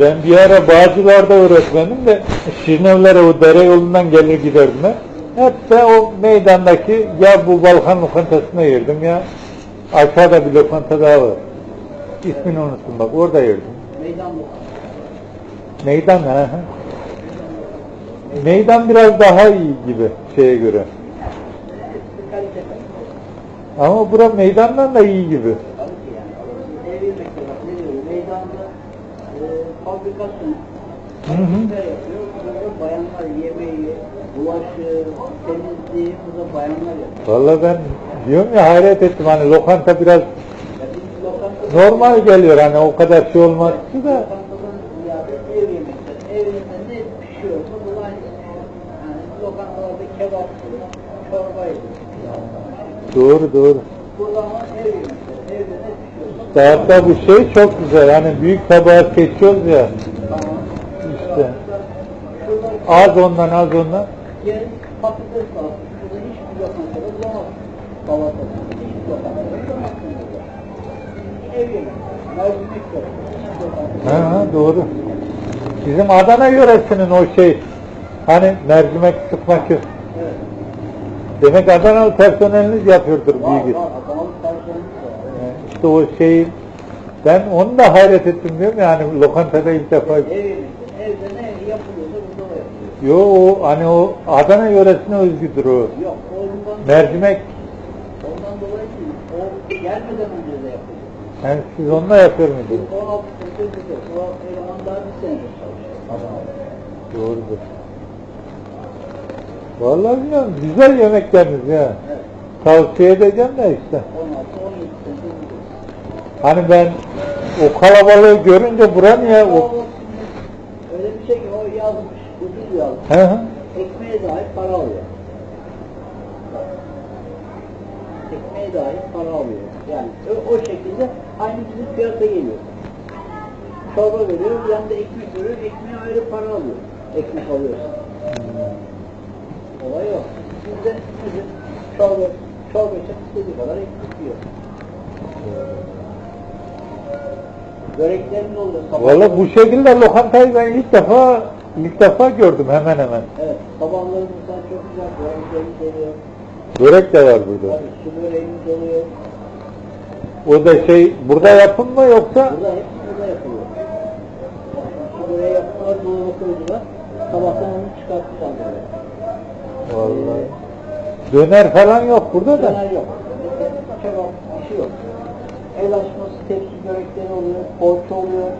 Ben bir ara Bağcılar'da öğretmenim de Şirinevlere o dere yolundan gelir giderdim ben. Hep de o meydandaki ya bu Balkan lokantasına yerdim ya aşağıda bir lokanta daha var. İsmini unuttum bak orada yerdim. Meydan bu. Meydan ha. Meydan biraz daha iyi gibi şeye göre. Ama bura meydandan da iyi gibi. Ki bak ne diyor? Meydanda e, fabrikasyon. Hı yapıyor? Burada bayanlar yemeği, bulaşığı, temizliği burada bayanlar yapıyor. Vallahi ben diyorum ya hayret ettim hani lokanta biraz normal geliyor hani o kadar şey olmaz pişiyor? Bu da çorbaydı. Doğru doğru. Burada ama ev yemekleri. Evde ne pişiyorsa Hatta bu şey çok güzel hani büyük tabağa seçiyoruz ya işte az ondan az ondan. Ha, ha, doğru. Bizim Adana yöresinin o şey hani mercimek sıkmak yok. Evet. Demek Adanalı personeliniz yapıyordur büyük. var. Var. İşte o şeyi ben onu da hayret ettim diyorum yani lokantada ilk defa. Ev yemeği. Evde ne yapılıyorsa burada da yapılıyor. Yo o hani o Adana yöresine özgüdür o. Yok. Ondan, Mercimek ondan dolayı değil. O gelmeden önce de yapılıyor. yani siz onunla yapıyor muydunuz? 16 senedir bize. O eleman daha bir senedir çalışıyor. Doğrudur. Vallahi bilmiyorum güzel yemekleriniz ya. Evet. Tavsiye edeceğim de işte. 16-17 senedir bize. Hani ben o kalabalığı görünce bura niye o... Öyle bir şey ki o yazmış, ucuz yazmış. Hı hı. Ekmeğe dair para alıyor. Ekmeğe dair para alıyor. Yani o, o şekilde aynı bizim fiyata geliyor. Çorba veriyor, bir yanda ekmek veriyor, ekmeğe ayrı para alıyor. Ekmek alıyorsa. Olay yok. Bizde bizim çorba, çorba için istediği kadar ekmek yiyor. Böreklerimiz oluyor. Valla bu şekilde lokantayı ben ilk defa ilk defa gördüm hemen hemen. Evet, sabahlarımızdan çok güzel böreklerimiz oluyor. Börek de var burada. Tabii su böreğimiz oluyor. O da şey burada yapım mı yoksa? Burada hepsi burada yapılıyor. Su böreği yaptılar, dolaba koydular. Sabahtan onu çıkarttılar böyle. Vallahi. Döner falan yok burada da. Döner yok. Kebap, bir şey yok. El açması, tepsi börekleri oluyor, poğaça oluyor.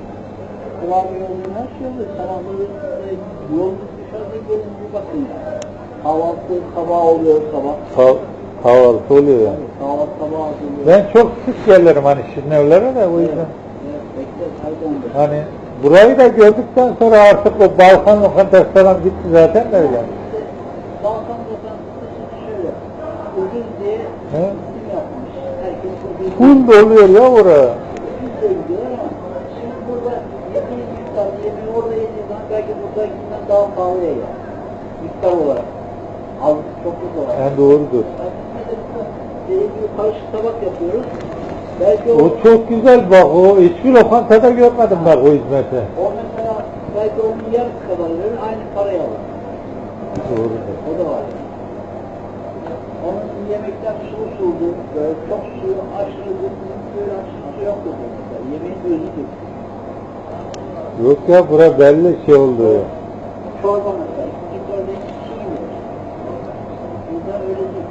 Kurabiye oluyor, her şey oluyor. Sabahları e, yolunuz dışarıda gelin bir bakın yani. Kahvaltı tabağı oluyor sabah. Ka- kahvaltı oluyor yani. Kahvaltı tabağı hazırlıyor. Ben çok sık gelirim hani Şirinevlere de o yüzden. Evet, bekleriz. Hani burayı da gördükten sonra artık o Balkan lokantası falan gitti zaten de öyle. Balkan lokantası şimdi şöyle, ucuz diye He? Full doluyor ya oraya. daha pahalıya yer. Miktar olarak. Az, çok az olarak. Yani doğrudur. Yani karışık tabak yapıyoruz. Belki o, O çok güzel bak o hiçbir lokantada görmedim bak o hizmeti. o mesela belki onun yarısı kadar verir, aynı parayı alır. Doğrudur. O da var. Onun yemekler sulu sulu, böyle çok suyu aşırı böyle aşırı su yok burada mesela. Yemeğin özüdür. Yok ya bura belli şey oldu. Çorba mesela, ikinci örneğin su gibi. Burada öyle değil.